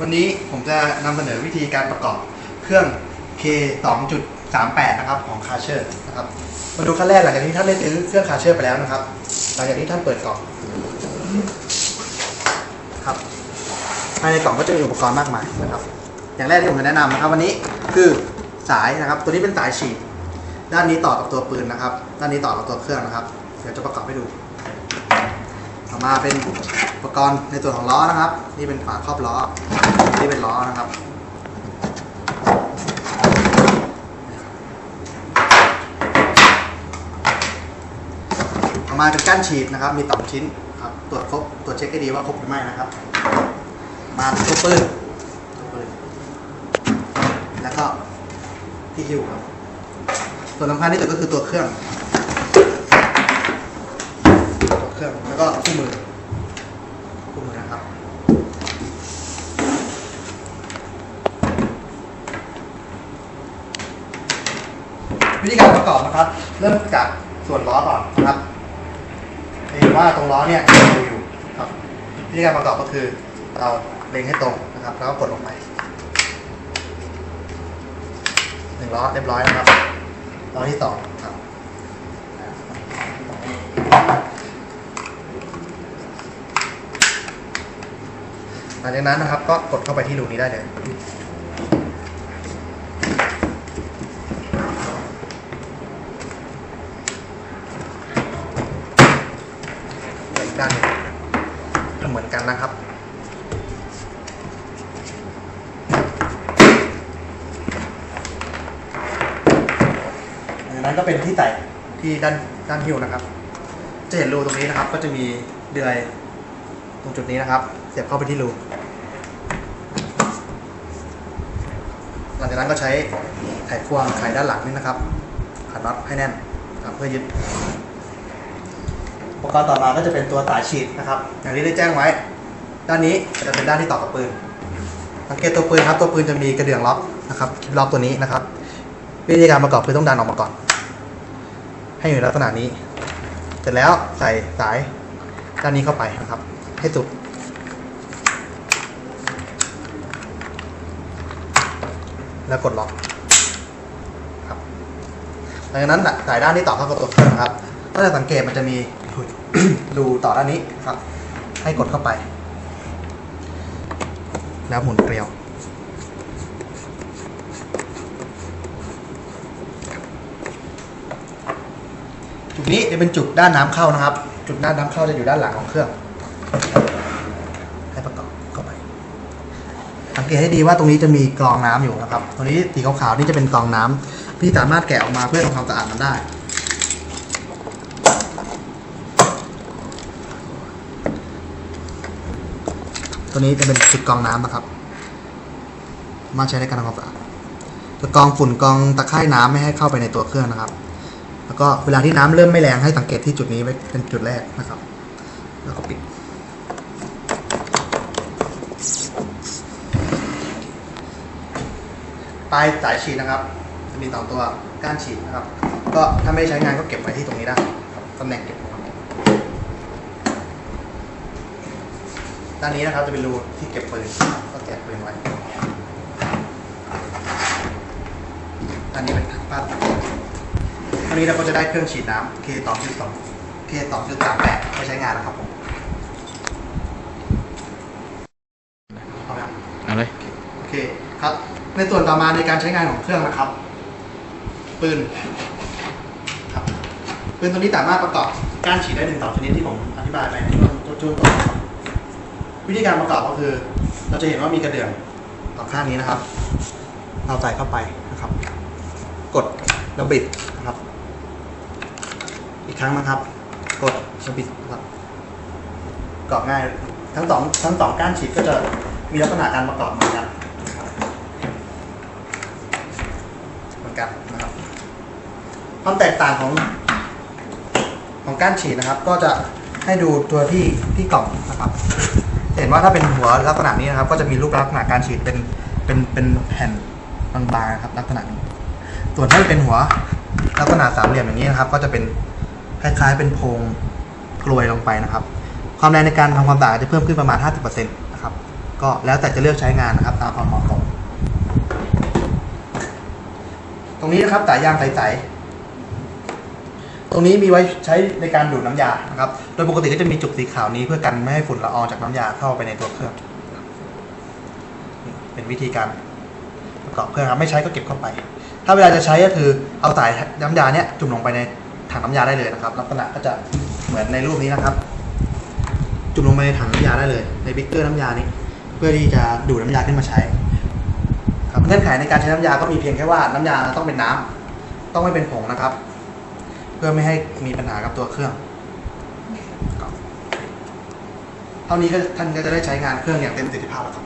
วันนี้ผมจะนำเสนอวิธีการประกอบเครื่อง K 2.38 นะครับของคาเชอร์นะครับ มาดูขั้นแรกหลังจากที่ท่านได้ซื้อเครื่องคาเชอร์ไปแล้วนะครับ หลังจากที่ท่านเปิดกล่องครับภายในกล่องก็จะมีอุปกรณ์มากมายนะครับ อย่างแรกที่ผมจะแนะนำนะครับ วันนี้คือสายนะครับ ตัวนี้เป็นสายฉีดด้านนี้ต่อกับตัวปืนนะครับ ด้านนี้ต่อกับตัวเครื่องนะครับ เดี๋ยวจะประกอบให้ดู ต่อมาเป็นอุปกรณ์ในส่วนของล้อนะครับ นี่เป็นฝาครอบล้อ นี่เป็นล้อนะครับต่อมาเป็นก้านฉีดนะครับ มีสองชิ้นครับ ตรวจครบ ตรวจเช็คให้ดีว่าครบหรือไม่นะครับ มาเป็นตัวปืนตัวปืน แล้วก็ที่หิ้วครับ ส่วนสำคัญที่สุดก็คือตัวเครื่อง ตัว เครื่องแล้วก็คู่มือคู่มือนะครับวิธีการประกอบนะครับ เริ่มจากส่วนล้อก่อนนะครับเห็นว่าตรงล้อเนี่ยมีอยู่ครับวิธีการประกอบก็คือเราเล็งให้ตรงนะครับ แล้วก็กดลงไปหนึ่งล้อเรียบร้อยนะครับล้อที่สองครับ ลังจากนั้นนะครับก็กดเข้าไปที่รูนี้ได้เลยด้านเหมือนกันนะครับดังนั้นก็เป็นที่ไต่ที่ด้านด้านหิ้วนะครับ จะเห็นรูตรงนี้นะครับ ก็จะมีเดือยตรงจุดนี้นะครับ เสียบเข้าไปที่รู หลังจากนั้นก็ใช้ไขควงไขด้านหลังนี่นะครับขันน็อตให้แน่นครับเพื่อยึดอุปกรณ์ต่อมาก็จะเป็นตัวสายฉีดนะครับ อย่างที่ได้แจ้งไว้ ด้านนี้จะเป็นด้านที่ต่อกับปืนสังเกตตัวปืนครับ ตัวปืนจะมีกระเดื่องล็อกนะครับคลิปล็อกตัวนี้นะครับ วิธีการประกอบคือต้องดันออกมาก่อน ให้อยู่ในลักษณะนี้ เสร็จแล้วใส่สายด้านนี้เข้าไปนะครับ ให้สุด แล้วกดล็อกครับหลังจากนั้นสายด้านที่ต่อเข้ากับตัวเครื่องนะครับก็จะสังเกตมันจะมีรูต่อด้านนี้ครับ ให้กดเข้าไป แล้วหมุนเกลียวจุดนี้จะเป็นจุดด้านน้ำเข้านะครับ จุดด้านน้ำเข้าจะอยู่ด้านหลังของเครื่อง ให้ประกอบเข้าไป สัง เกตให้ดีว่าตรงนี้จะมีกรองน้ำอยู่นะครับ ตรงนี้สีขาวๆนี่จะเป็นกรองน้ำที่สามารถแกะออกมาเพื่อทำความสะอาดมันได้ตัวนี้จะเป็นจุดกรองน้ำนะครับ มาใช้ในการทำความสะอาดจะกรองฝุ่นกรองตะไคร่น้ำไม่ให้เข้าไปในตัวเครื่องนะครับ แล้วก็เวลาที่น้ำเริ่มไม่แรงให้สังเกตที่จุดนี้ไว้เป็นจุดแรกนะครับ แล้วก็ปิด ปลายสายฉีดนะครับ จะมีสองตัวก้านฉีดนะครับ ก็ถ้าไม่ใช้งานก็เก็บไว้ที่ตรงนี้ได้ครับตำแหน่งเก็บของเราด้านนี้นะครับจะเป็นรูที่เก็บปืนนะครับก็แกะปืนไว้ด้านนี้เป็นผ้าอันนี้เราก็จะได้เครื่องฉีดน้ำ K 2.2 K 2.38ไปใช้งานแล้วครับผมเอาละเอาเลยโอเคครับ ในส่วนต่อมาในการใช้งานของเครื่องนะครับ ปืนครับปืนตัวนี้สามารถประกอบก้านฉีดได้หนึ่งต่อชนิดที่ผมอธิบายไปในช่วงช่วงต้นนะครับวิธีการประกอบก็คือ เราจะเห็นว่ามีกระเดื่องต่อข้างนี้นะครับ เราใส่เข้าไปนะครับ กดแล้วบิดนะครับ อีกครั้งนะครับ กดแล้วบิดนะครับประกอบง่าย ทั้งสองทั้งสองก้านฉีดก็จะมีลักษณะการประกอบเหมือนกันนะครับเหมือน กันนะครับ ความแตกต่างของของก้านฉีดนะครับ ก็จะให้ดูตัวที่ที่กล่องนะครับ เห็นว่าถ้าเป็นหัวลักษณะนี้นะครับ ก็จะมีรูปลักษณะการฉีดเป็นเป็นเป็นแผ่นบางๆนะครับ ลักษณะนี้ส่วนถ้าเป็นหัวลักษณะสามเหลี่ยมอย่างนี้นะครับ ก็จะเป็นคล้ายๆ เป็นโพรงกลวยลงไปนะครับ ความแรงในการทำความสะอาดจะเพิ่มขึ้นประมาณ 50%นะครับ ก็แล้วแต่จะเลือกใช้งานนะครับ ตามความเหมาะสม ตรงนี้นะครับสายยางใสๆตรงนี้มีไว้ใช้ในการดูดน้ำยานะครับ โดยปกติก็จะมีจุกสีขาวนี้เพื่อกันไม่ให้ฝุ่นละอองจากน้ำยาเข้าไปในตัวเครื่อง เป็นวิธีการประกอบเครื่องครับไม่ใช้ก็เก็บเข้าไป ถ้าเวลาจะใช้ก็คือเอาสายน้ำยาเนี้ยจุ่มลงไปในถังน้ำยาได้เลยนะครับ ลักษณะก็จะเหมือนในรูปนี้นะครับ จุ่มลงไปในถังน้ำยาได้เลย ในบิ๊กเกอร์น้ำยานี้ เพื่อที่จะดูดน้ำยาขึ้นมาใช้ ครับเงื่อนไขในการใช้น้ำยาก็มีเพียงแค่ว่าน้ำยาต้องเป็นน้ำต้องไม่เป็นผงนะครับ เพื่อไม่ให้มีปัญหากับตัวเครื่องเท่านี้ก็ท่านก็จะได้ใช้งานเครื่องอย่างเต็มประสิทธิภาพแล้วครับ